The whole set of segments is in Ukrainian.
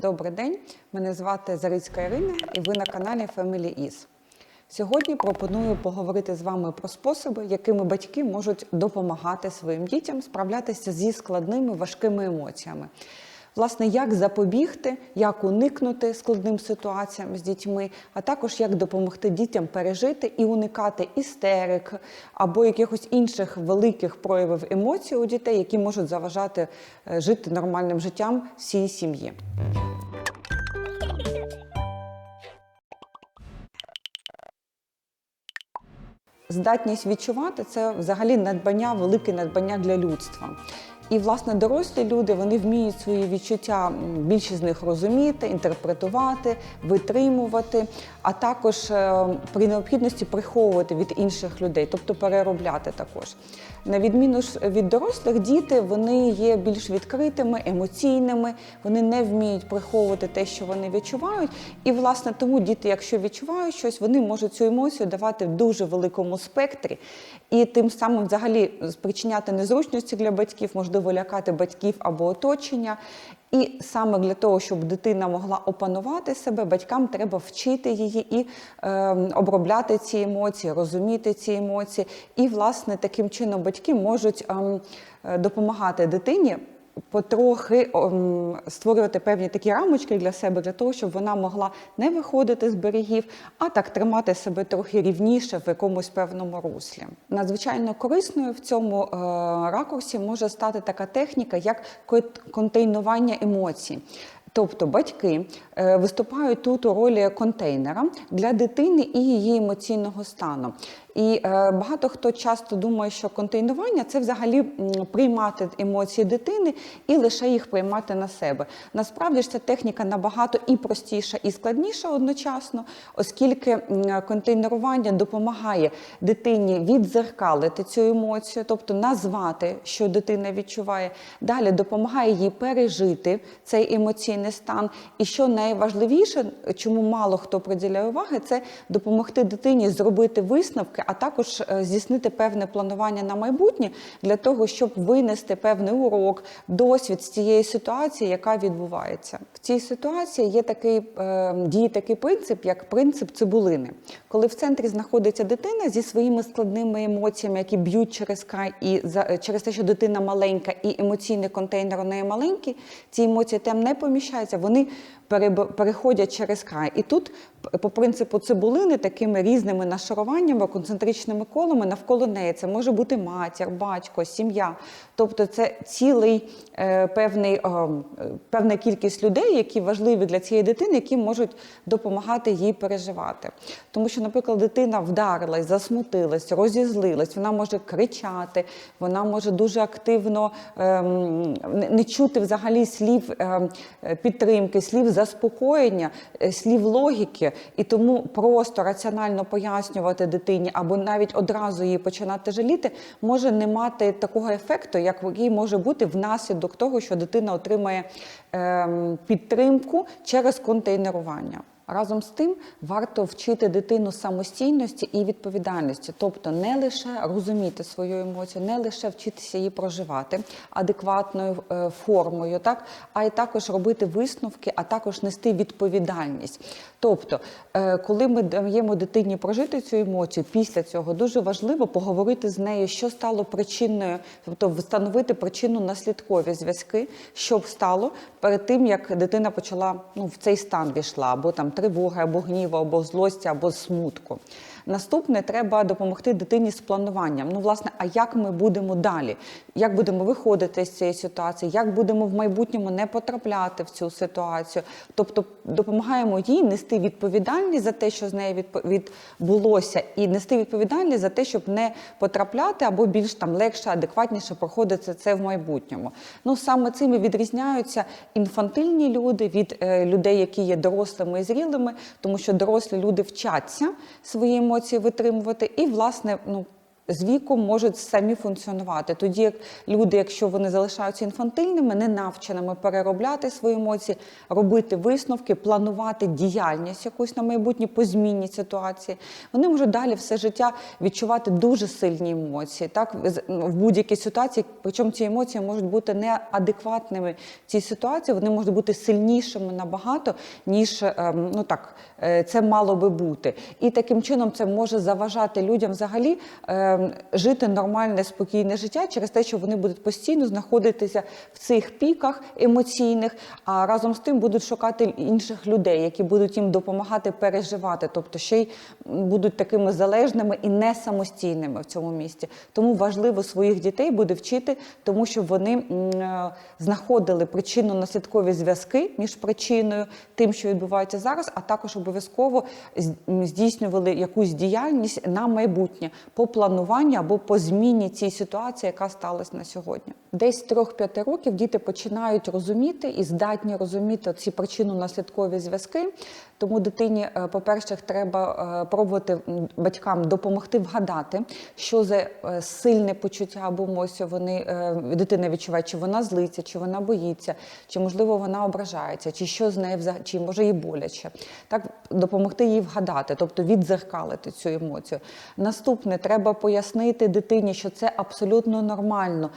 Добрий день, мене звати Зарицька Ірина і ви на каналі Family Is. Сьогодні пропоную поговорити з вами про способи, якими батьки можуть допомагати своїм дітям справлятися зі складними важкими емоціями. Власне, як запобігти, як уникнути складним ситуаціям з дітьми, а також як допомогти дітям пережити і уникати істерик або якихось інших великих проявів емоцій у дітей, які можуть заважати е, жити нормальним життям всій сім'ї. Здатність відчувати це взагалі надбання, велике надбання для людства. І, власне, дорослі люди вони вміють свої відчуття, м, більшість з них розуміти, інтерпретувати, витримувати, а також е, при необхідності приховувати від інших людей, тобто переробляти також. На відміну від дорослих, діти вони є більш відкритими, емоційними, вони не вміють приховувати те, що вони відчувають. І, власне, тому діти, якщо відчувають щось, вони можуть цю емоцію давати в дуже великому спектрі і тим самим взагалі спричиняти незручності для батьків, можливо, лякати батьків або оточення. І саме для того, щоб дитина могла опанувати себе, батькам треба вчити її і е, обробляти ці емоції, розуміти ці емоції. І, власне, таким чином батьки можуть ем, е, допомагати дитині. Потрохи ем, створювати певні такі рамочки для себе, для того, щоб вона могла не виходити з берегів, а так тримати себе трохи рівніше в якомусь певному руслі. Надзвичайно корисною в цьому е, ракурсі може стати така техніка, як контейнування емоцій. Тобто батьки виступають тут у ролі контейнера для дитини і її емоційного стану. І е, багато хто часто думає, що контейнування це взагалі приймати емоції дитини і лише їх приймати на себе. Насправді ж ця техніка набагато і простіша, і складніша одночасно, оскільки контейнерування допомагає дитині відзеркалити цю емоцію, тобто назвати, що дитина відчуває. Далі допомагає їй пережити цей емоційний стан. І що найважливіше, чому мало хто приділяє уваги, це допомогти дитині зробити висновки, а також е, здійснити певне планування на майбутнє для того, щоб винести певний урок, досвід з цієї ситуації, яка відбувається. В цій ситуації є такий е, діє такий принцип, як принцип цибулини, коли в центрі знаходиться дитина зі своїми складними емоціями, які б'ють через край, і е, через те, що дитина маленька, і емоційний контейнер у неї маленький, ці емоції там не поміщаються, вони переходять через край. І тут, по принципу цибулини, такими різними нашаруваннями, концентричними колами навколо неї це може бути матір, батько, сім'я. Тобто це цілий е, певний, е, е, певна кількість людей, які важливі для цієї дитини, які можуть допомагати їй переживати. Тому що, наприклад, дитина вдарилась, засмутилась, розізлилась, вона може кричати, вона може дуже активно ем, не- чути взагалі слів е, підтримки, слів заспокоєння, е, слів логіки, і тому просто раціонально пояснювати дитині або навіть одразу її починати жаліти, може не мати такого ефекту, як який може бути внаслідок того, що дитина отримає ем, підтримку через контейнерування. Разом з тим варто вчити дитину самостійності і відповідальності, тобто не лише розуміти свою емоцію, не лише вчитися її проживати адекватною е, формою, так а й також робити висновки, а також нести відповідальність. Тобто, е, коли ми даємо дитині прожити цю емоцію, після цього дуже важливо поговорити з нею, що стало причиною, тобто встановити причинно наслідкові зв'язки, що б стало перед тим, як дитина почала ну, в цей стан війшла, або там тривоги, або гніву, або злості, або смутку. Наступне треба допомогти дитині з плануванням. Ну, власне, а як ми будемо далі? Як будемо виходити з цієї ситуації? Як будемо в майбутньому не потрапляти в цю ситуацію? Тобто допомагаємо їй нести відповідальність за те, що з нею відбулося, і нести відповідальність за те, щоб не потрапляти або більш там легше, адекватніше проходити це в майбутньому. Ну саме цим і відрізняються інфантильні люди від е, людей, які є дорослими і зрілими, тому що дорослі люди вчаться свої емоції витримувати, і власне, ну. З віком можуть самі функціонувати. Тоді як люди, якщо вони залишаються інфантильними, не навченими переробляти свої емоції, робити висновки, планувати діяльність якусь на майбутнє по змінній ситуації, вони можуть далі все життя відчувати дуже сильні емоції, так ну, в будь-якій ситуації. Причому ці емоції можуть бути неадекватними в цій ситуації, вони можуть бути сильнішими набагато, ніж ем, ну так е, це мало би бути. І таким чином це може заважати людям взагалі ем, жити нормальне, спокійне життя через те, що вони будуть постійно знаходитися в цих піках емоційних, а разом з тим будуть шукати інших людей, які будуть їм допомагати переживати, тобто ще й будуть такими залежними і не самостійними в цьому місці. Тому важливо своїх дітей буде вчити, тому що вони е, знаходили причинно-наслідкові зв'язки між причиною, тим, що відбувається зараз, а також обов'язково здійснювали якусь діяльність на майбутнє по плануванню або по зміні цій ситуації, яка сталася на сьогодні. Десь з 3-5 років діти починають розуміти і здатні розуміти ці причинно-наслідкові зв'язки. Тому дитині, е, по-перше, треба е, пробувати батькам допомогти вгадати, що за е, сильне почуття або емоцію вони дитина відчуває, чи вона злиться, чи вона боїться, чи можливо вона ображається, чи що з нею чи може їй боляче. Так допомогти їй вгадати, тобто відзеркалити цю емоцію. Наступне треба пояснити дитині, що це абсолютно нормально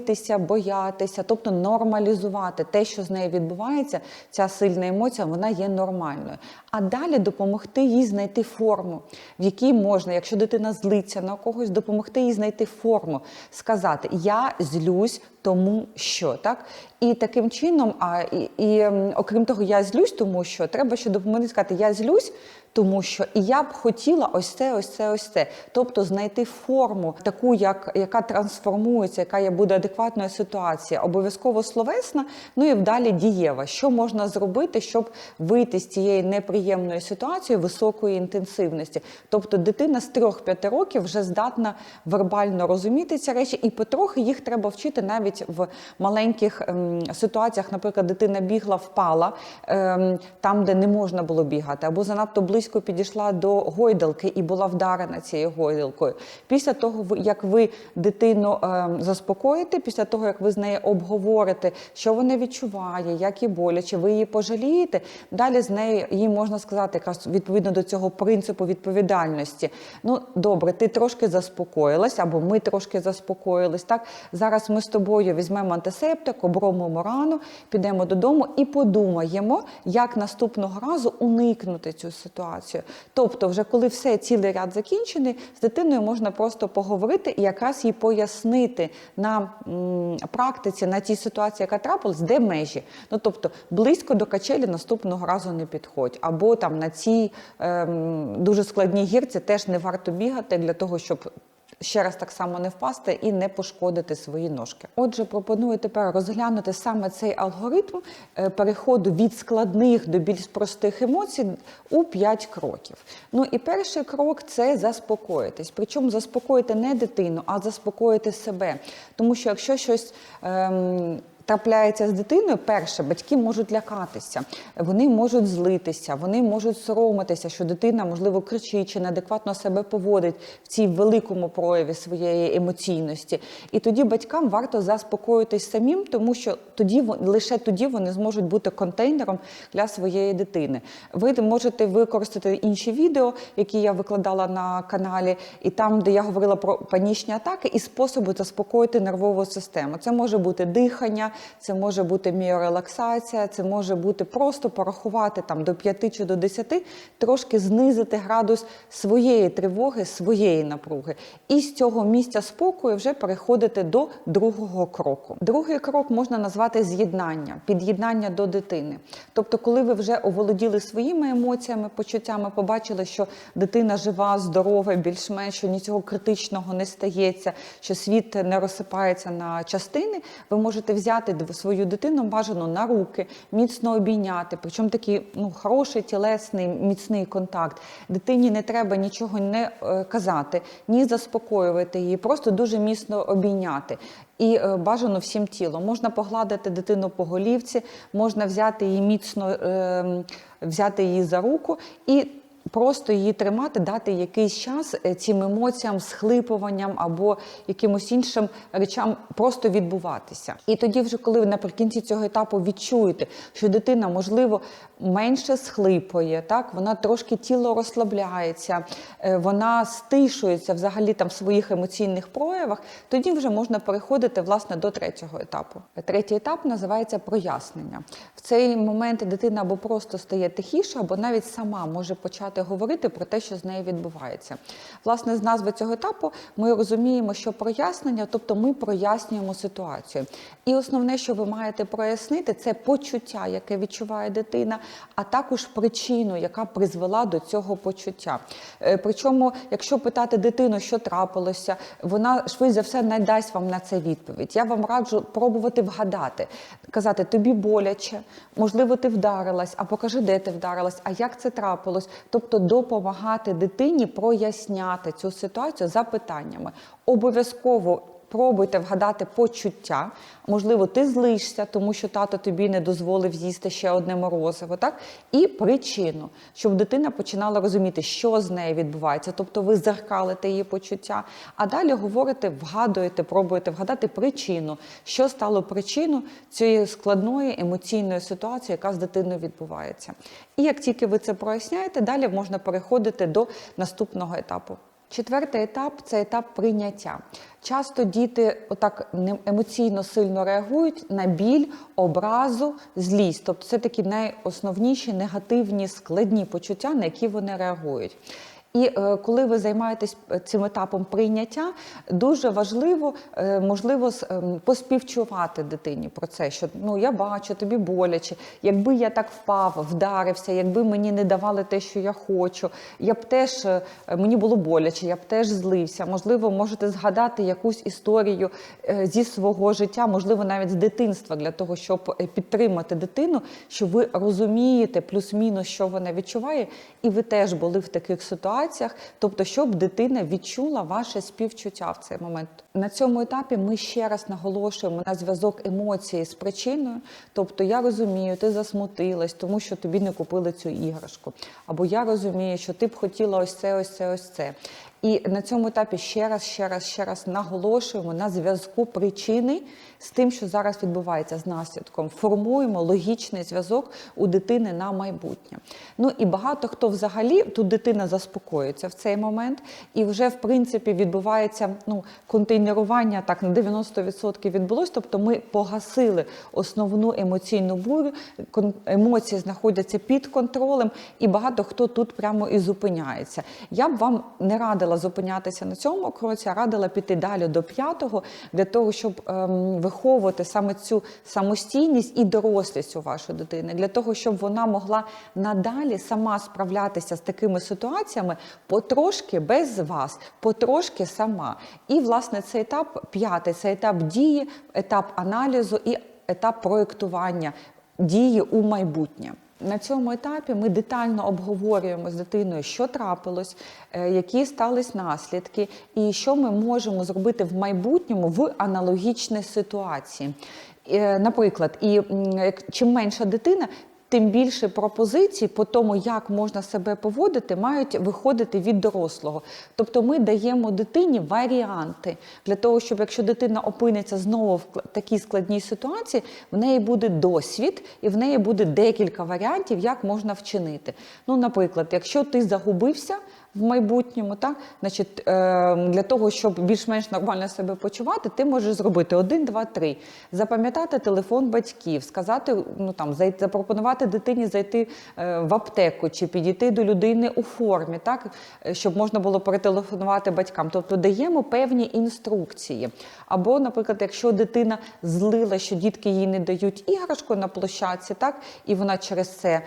злитися, боятися, тобто нормалізувати те, що з нею відбувається. Ця сильна емоція, вона є нормальною. А далі допомогти їй знайти форму, в якій можна, якщо дитина злиться на когось, допомогти їй знайти форму, сказати Я злюсь, тому що так. І таким чином, а і, і окрім того, я злюсь, тому що треба ще допомогти сказати Я злюсь, тому що і я б хотіла ось це, ось це, ось це. Тобто знайти форму, таку, як, яка трансформується, яка буде адекватною ситуації, обов'язково словесна, ну і вдалі дієва. Що можна зробити, щоб вийти з цієї неприємної ситуації високої інтенсивності? Тобто дитина з 3-5 років вже здатна вербально розуміти ці речі, і потрохи їх треба вчити навіть в маленьких ем, ситуаціях. Наприклад, дитина бігла, впала ем, там, де не можна було бігати, або занадто близько підійшла до гойдалки і була вдарена цією гойдалкою. Після того, як ви дитину ем, заспокоїте, після того як ви з нею обговорите, що вона відчуває, як їй боляче, ви її пожалієте. Далі з нею їй можна сказати, якраз відповідно до цього принципу відповідальності. Ну добре, ти трошки заспокоїлась, або ми трошки заспокоїлись. Так зараз ми з тобою візьмемо антисептик, обробимо рану, підемо додому і подумаємо, як наступного разу уникнути цю ситуацію. Тобто, вже коли все цілий ряд закінчений, з дитиною можна просто поговорити і якраз їй пояснити на м, практиці, на тій ситуації, яка трапилась, де межі. Ну тобто близько до качелі наступного разу не підходь, або там на цій ем, дуже складній гірці теж не варто бігати для того, щоб ще раз так само не впасти і не пошкодити свої ножки. Отже, пропоную тепер розглянути саме цей алгоритм е, переходу від складних до більш простих емоцій у 5 кроків. Ну і перший крок це заспокоїтись. Причому заспокоїти не дитину, а заспокоїти себе. Тому що якщо щось. Ем, Трапляється з дитиною, перше, батьки можуть лякатися, вони можуть злитися, вони можуть соромитися, що дитина, можливо, кричить чи неадекватно себе поводить в цій великому прояві своєї емоційності. І тоді батькам варто заспокоїтись самим, тому що тоді лише тоді вони зможуть бути контейнером для своєї дитини. Ви можете використати інші відео, які я викладала на каналі, і там, де я говорила про панічні атаки, і способи заспокоїти нервову систему. Це може бути дихання, це може бути міорелаксація, це може бути просто порахувати там до 5 чи до 10, трошки знизити градус своєї тривоги, своєї напруги. І з цього місця спокою вже переходити до другого кроку. Другий крок можна назвати з'єднання, під'єднання до дитини. Тобто, коли ви вже оволоділи своїми емоціями, почуттями, побачили, що дитина жива, здорова, більш-менш, що нічого критичного не стається, що світ не розсипається на частини, ви можете взяти дв- свою дитину бажано на руки, міцно обійняти, причому такий ну, хороший тілесний, міцний контакт. Дитині не треба нічого не е, казати, ні заспокоювати її, просто дуже міцно обійняти. І е, бажано всім тілом. Можна погладити дитину по голівці, можна взяти її міцно, е, взяти її за руку і просто її тримати, дати якийсь час е, цим емоціям, схлипуванням або якимось іншим речам просто відбуватися. І тоді, вже коли ви наприкінці цього етапу відчуєте, що дитина, можливо, менше схлипує, так вона трошки тіло розслабляється, е, вона стишується взагалі там в своїх емоційних проявах, тоді вже можна переходити власне до третього етапу. Третій етап називається прояснення. В цей момент дитина або просто стає тихіше, або навіть сама може почати говорити про те, що з нею відбувається. Власне, з назви цього етапу ми розуміємо, що прояснення, тобто ми прояснюємо ситуацію. І основне, що ви маєте прояснити, це почуття, яке відчуває дитина, а також причину, яка призвела до цього почуття. Е, Причому, якщо питати дитину, що трапилося, вона швидше за все не дасть вам на це відповідь. Я вам раджу пробувати вгадати, казати тобі боляче, можливо, ти вдарилась, а покажи, де ти вдарилась, а як це трапилось. Тобто допомагати дитині проясняти цю ситуацію запитаннями. Обов'язково. Пробуйте вгадати почуття. Можливо, ти злишся, тому що тато тобі не дозволив з'їсти ще одне морозиво, так? І причину, щоб дитина починала розуміти, що з нею відбувається. Тобто ви зеркалите її почуття, а далі говорите, вгадуєте, пробуєте вгадати причину, що стало причиною цієї складної емоційної ситуації, яка з дитиною відбувається. І як тільки ви це проясняєте, далі можна переходити до наступного етапу. Четвертий етап це етап прийняття. Часто діти отак емоційно сильно реагують на біль, образу, злість. Тобто це такі найосновніші негативні складні почуття, на які вони реагують. І е, коли ви займаєтесь е, цим етапом прийняття, дуже важливо, е, можливо, ем, поспівчувати дитині про це, що ну я бачу, тобі боляче. Якби я так впав, вдарився, якби мені не давали те, що я хочу, я б теж мені було боляче, я б теж злився. Можливо, можете згадати якусь історію зі свого життя, можливо, навіть з дитинства, для того, щоб підтримати дитину, що ви розумієте плюс-мінус, що вона відчуває, і ви теж були в таких ситуаціях, тобто, щоб дитина відчула ваше співчуття в цей момент. На цьому етапі ми ще раз наголошуємо на зв'язок емоції з причиною. Тобто, я розумію, ти засмутилась, тому що тобі не купили цю іграшку. Або я розумію, що ти б хотіла ось це, ось це, ось це. І на цьому етапі ще раз, ще раз, ще раз наголошуємо на зв'язку причини з тим, що зараз відбувається з наслідком. Формуємо логічний зв'язок у дитини на майбутнє. Ну і багато хто взагалі тут дитина заспокоюється в цей момент, і вже в принципі відбувається ну контейнерування так на 90% відбулось. Тобто ми погасили основну емоційну бурю, емоції знаходяться під контролем, і багато хто тут прямо і зупиняється. Я б вам не радила зупинятися на цьому кроці, а радила піти далі до п'ятого для того, щоб ем, виховувати саме цю самостійність і дорослість у вашої дитини, для того, щоб вона могла надалі сама справлятися з такими ситуаціями потрошки без вас, потрошки сама. І власне цей етап п'ятий це етап дії, етап аналізу і етап проєктування дії у майбутнє. На цьому етапі ми детально обговорюємо з дитиною, що трапилось, е, які стались наслідки, і що ми можемо зробити в майбутньому в аналогічній ситуації. Е, Наприклад, і чим менша дитина, тим більше пропозицій по тому, як можна себе поводити, мають виходити від дорослого. Тобто ми даємо дитині варіанти для того, щоб якщо дитина опиниться знову в такій складній ситуації, в неї буде досвід і в неї буде декілька варіантів, як можна вчинити. Ну, наприклад, якщо ти загубився. В майбутньому, так значить, е, для того, щоб більш-менш нормально себе почувати, ти можеш зробити один, два, три, запам'ятати телефон батьків, сказати, ну там запропонувати дитині зайти е, в аптеку чи підійти до людини у формі, так щоб можна було перетелефонувати батькам. Тобто даємо певні інструкції. Або, наприклад, якщо дитина злила, що дітки їй не дають іграшку на площадці, так і вона через це е,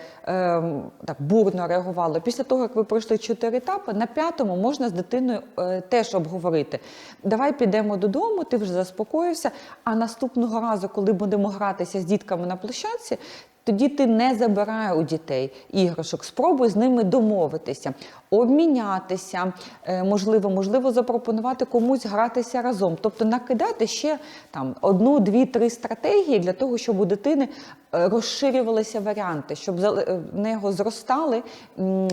так бурно реагувала. Після того, як ви пройшли чотири етапи, на п'ятому можна з дитиною е, теж обговорити. Давай підемо додому, ти вже заспокоївся. А наступного разу, коли будемо гратися з дітками на площадці, Тоді ти не забирай у дітей іграшок, спробуй з ними домовитися, обмінятися, е, можливо, можливо, запропонувати комусь гратися разом. Тобто накидати ще там одну, дві, три стратегії для того, щоб у дитини е, розширювалися варіанти, щоб е, в нього зростали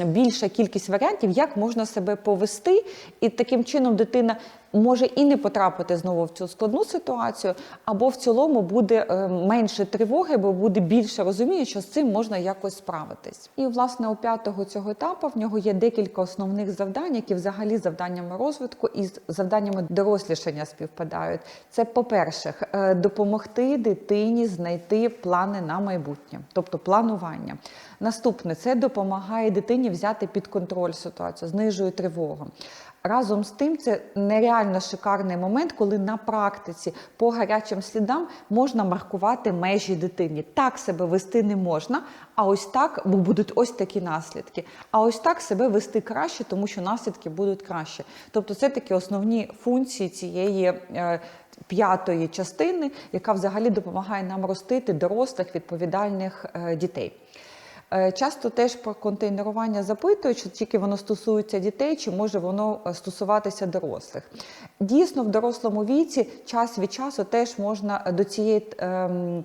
більша кількість варіантів, як можна себе повести, і таким чином дитина може і не потрапити знову в цю складну ситуацію, або в цілому буде менше тривоги, бо буде більше розуміння, що з цим можна якось справитись. І власне у п'ятого цього етапу в нього є декілька основних завдань, які взагалі завданнями розвитку і з завданнями дорослішання співпадають. Це, по-перше, е, допомогти дитині знайти плани на майбутнє, тобто планування. Наступне це допомагає дитині взяти під контроль ситуацію, знижує тривогу. Разом з тим, це нереально шикарний момент, коли на практиці по гарячим слідам можна маркувати межі дитині. Так себе вести не можна, а ось так, бо будуть ось такі наслідки. А ось так себе вести краще, тому що наслідки будуть краще. Тобто, це такі основні функції цієї. е, П'ятої частини, яка взагалі допомагає нам ростити дорослих відповідальних е, дітей. Е, Часто теж про контейнерування запитують, чи тільки воно стосується дітей, чи може воно е, стосуватися дорослих. Дійсно, в дорослому віці час від часу теж можна до цієї ем,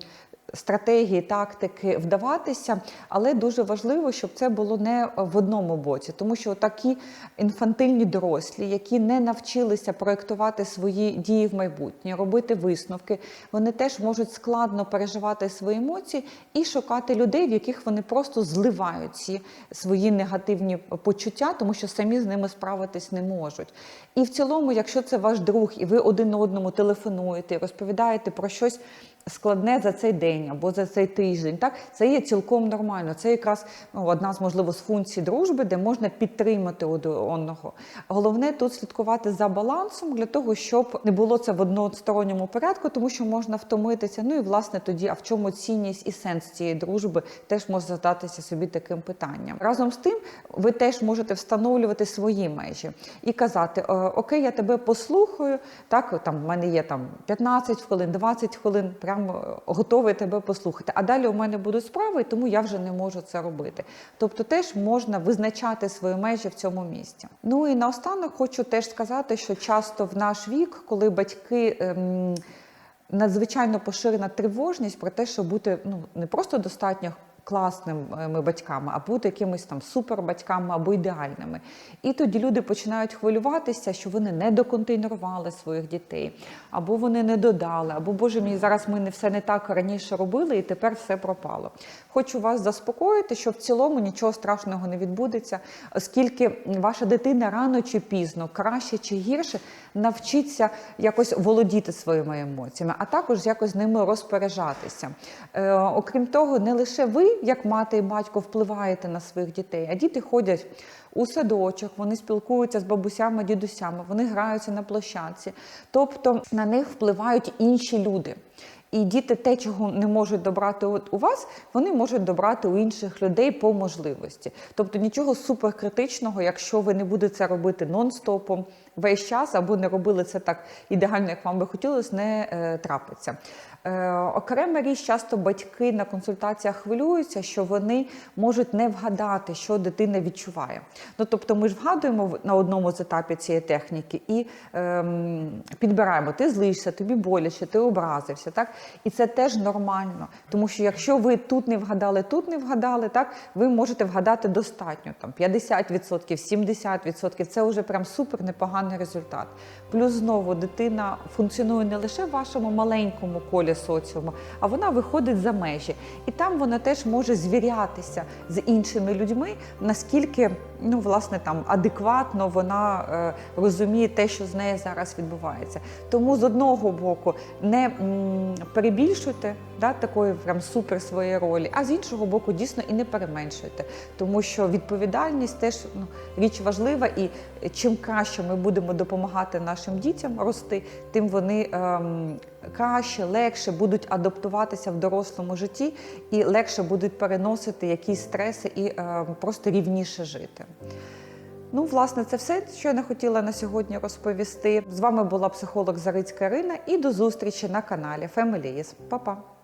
стратегії, тактики вдаватися, але дуже важливо, щоб це було не в одному боці, тому що такі інфантильні дорослі, які не навчилися проєктувати свої дії в майбутнє, робити висновки, вони теж можуть складно переживати свої емоції і шукати людей, в яких вони просто зливають ці свої негативні почуття, тому що самі з ними справитись не можуть. І в цілому, якщо це ваш друг, і ви один одному телефонуєте, розповідаєте про щось складне за цей день або за цей тиждень. Так це є цілком нормально. Це якраз ну, одна з можливо з функцій дружби, де можна підтримати одного. Головне тут слідкувати за балансом для того, щоб не було це в односторонньому порядку, тому що можна втомитися. Ну і власне тоді, а в чому цінність і сенс цієї дружби, теж може задатися собі таким питанням. Разом з тим, ви теж можете встановлювати свої межі і казати: «Е, Окей, я тебе послухаю. Так, там в мене є там 15 хвилин, 20 хвилин, прямо е, готовий тебе послухати. А далі у мене будуть справи, тому я вже не можу це робити. Тобто, теж можна визначати свої межі в цьому місці. Ну і наостанок хочу теж сказати, що часто в наш вік, коли батьки. Ем, Надзвичайно поширена тривожність про те, щоб бути ну не просто достатньо класними батьками, а бути якимись там супербатьками або ідеальними. І тоді люди починають хвилюватися, що вони не доконтейнерували своїх дітей, або вони не додали, або Боже мій, зараз ми не все не так раніше робили, і тепер все пропало. Хочу вас заспокоїти, що в цілому нічого страшного не відбудеться, оскільки ваша дитина рано чи пізно, краще чи гірше, навчиться якось володіти своїми емоціями, а також якось з ними розпоряджатися. Е, окрім того, не лише ви, як мати і батько, впливаєте на своїх дітей, а діти ходять у садочок, вони спілкуються з бабусями, дідусями, вони граються на площадці. Тобто на них впливають інші люди. І діти те, чого не можуть добрати у вас, вони можуть добрати у інших людей по можливості. Тобто нічого суперкритичного, якщо ви не будете це робити нон-стопом весь час або не робили це так ідеально, як вам би хотілося, не е, трапиться. Е, окрема річ, часто батьки на консультаціях хвилюються, що вони можуть не вгадати, що дитина відчуває. Ну тобто, ми ж вгадуємо на одному з етапів цієї техніки і ем, підбираємо, ти злишся, тобі боляче, ти образився. Так? І це теж нормально. Тому що якщо ви тут не вгадали, тут не вгадали, так ви можете вгадати достатньо там 50%, 70%. Це вже прям супер непоганий результат. Плюс знову дитина функціонує не лише в вашому маленькому колі соціуму, а вона виходить за межі. І там вона теж може звірятися з іншими людьми, наскільки ну, власне, там адекватно вона е, розуміє те, що з нею зараз відбувається. Тому з одного боку не м, перебільшуйте да, такої прям супер своєї ролі, а з іншого боку, дійсно і не переменшуйте, тому що відповідальність теж ну, річ важлива, і чим краще ми будемо допомагати нашим дітям рости, тим вони ем, краще, легше будуть адаптуватися в дорослому житті і легше будуть переносити якісь стреси і е, просто рівніше жити. Ну, власне, це все, що я не хотіла на сьогодні розповісти. З вами була психолог Зарицька Ірина і до зустрічі на каналі Family Is. Па-па!